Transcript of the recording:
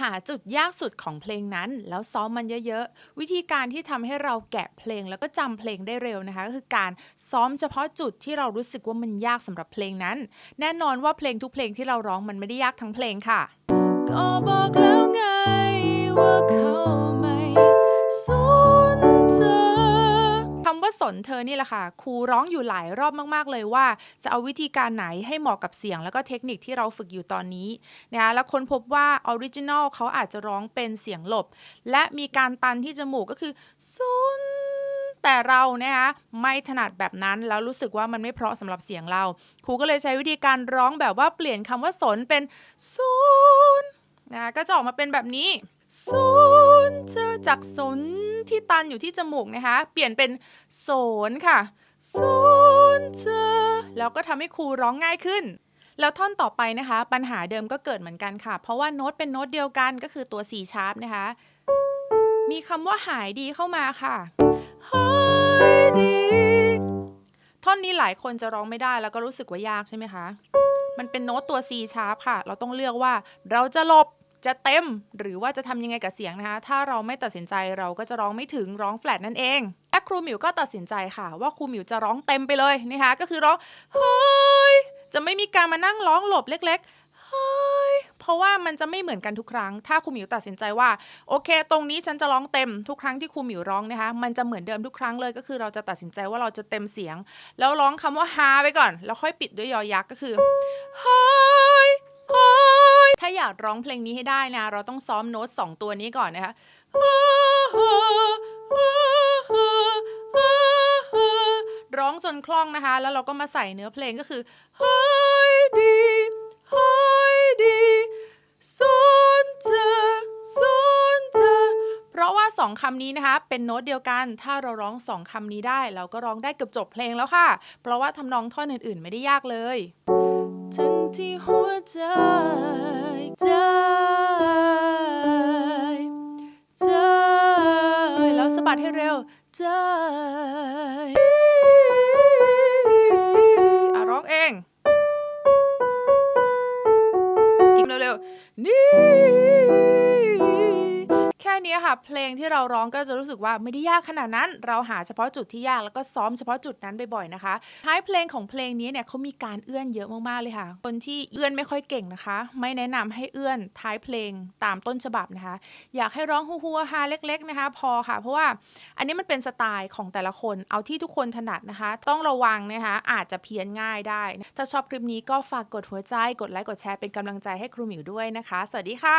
หาจุดยากสุดของเพลงนั้น แล้วซ้อมมันเยอะๆ วิธีการที่ทำให้เราแกะเพลงแล้วก็จำเพลงได้เร็วนะคะ ก็คือการซ้อมเฉพาะจุดที่เรารู้สึกว่ามันยากสำหรับเพลงนั้น แน่นอนว่าเพลงทุกเพลงที่เราร้องมันไม่ได้ยากทั้งเพลงค่ะก็บอกแล้วไงว่าเขา เธอนี่แหละค่ะครูร้องอยู่หลายรอบมาก ๆ เลยว่า จะเอาวิธีการไหนให้เหมาะกับเสียง แล้วก็เทคนิคที่เราฝึกอยู่ตอนนี้นะคะแล้วค้นพบว่าออริจินอลเขาอาจจะร้องเป็นเสียงหลบ และมีการตันที่จมูกก็คือสนแต่เรานะคะไม่ถนัดแบบนั้นแล้วรู้สึกว่ามันไม่เพราะสำหรับเสียงเรา ครูก็เลยใช้วิธีการร้องแบบว่าเปลี่ยนคำว่าสนเป็นศูนนะก็จะออกมาเป็นแบบนี้ศูนเธอจากสน ที่ตันอยู่ที่จมูกนะคะ เปลี่ยนเป็นโสนค่ะศูนเธอแล้วก็ทำให้ครูร้องง่ายขึ้น แล้วท่อนต่อไปนะคะ ปัญหาเดิมก็เกิดเหมือนกันค่ะ เพราะว่าโน้ตเป็นโน้ตเดียวกันก็คือตัว C sharp นะคะ มีคำว่าหายดีเข้ามาค่ะหายดีท่อนนี้หลายคนจะร้องไม่ได้แล้วก็รู้สึกว่ายากใช่ไหมคะ มันเป็นโน้ตตัว C sharp ค่ะ เราต้องเลือกว่าเราจะหลบ จะเต็มหรือว่าจะทำยังไงกับเสียงนะคะ ถ้าเราไม่ตัดสินใจเราก็จะร้องไม่ถึงร้องแฟลตนั่นเองและครูหมิวก็ตัดสินใจค่ะ ว่าครูหมิวจะร้องเต็มไปเลยนะคะก็คือร้องเฮ้ยจะไม่มีการมานั่งร้องหลบเล็กๆเฮ้ยเพราะว่ามันจะไม่เหมือนกันทุกครั้ง ถ้าครูหมิวตัดสินใจว่าโอเค ตรงนี้ฉันจะร้องเต็มทุกครั้งที่ครูหมิวร้องนะคะ มันจะเหมือนเดิมทุกครั้งเลยก็คือเราจะตัดสินใจว่าเราจะเต็มเสียง แล้วร้องคำว่าฮาไปก่อน แล้วค่อยปิดด้วยยอยักษ์ก็คือเฮ้ย อยากร้องเพลงนี้ให้ได้นะ เราต้องซ้อมโน้ตสองตัวนี้ก่อนนะคะร้องจนคล่องนะคะ แล้วเราก็มาใส่เนื้อเพลงก็คือเฮ้ยดีเฮ้ยดีสนเธอสนเธอเพราะว่าสองคำนี้นะคะ เป็นโน้ตเดียวกัน ถ้าเราร้องสองคำนี้ได้ เราก็ร้องได้เกือบจบเพลงแล้วค่ะ เพราะว่าทำนองท่อนอื่นๆไม่ได้ยากเลย ทั้งที่หัวใจใจใจแล้วสะบัดให้เร็วใจอะร้องเองอีกเร็วๆนี่ แค่นี้ค่ะ เพลงที่เราร้องก็จะรู้สึกว่าไม่ได้ยากขนาดนั้น เราหาเฉพาะจุดที่ยากแล้วก็ซ้อมเฉพาะจุดนั้นบ่อยๆนะคะท้ายเพลงของเพลงนี้เนี่ยเขามีการเอื้อนเยอะมากๆเลยค่ะ คนที่เอื้อนไม่ค่อยเก่งนะคะ ไม่แนะนำให้เอื้อนท้ายเพลงตามต้นฉบับนะคะ อยากให้ร้องฮูฮูฮาเล็ก ๆนะคะ พอค่ะ เพราะว่าอันนี้มันเป็นสไตล์ของแต่ละคนเอาที่ทุกคนถนัดนะคะ ต้องระวังนะคะอาจจะเพี้ยนง่ายได้ ถ้าชอบคลิปนี้ก็ฝากกดหัวใจกดไลค์กดแชร์เป็นกำลังใจให้ครูหมิวด้วยนะคะ สวัสดีค่ะ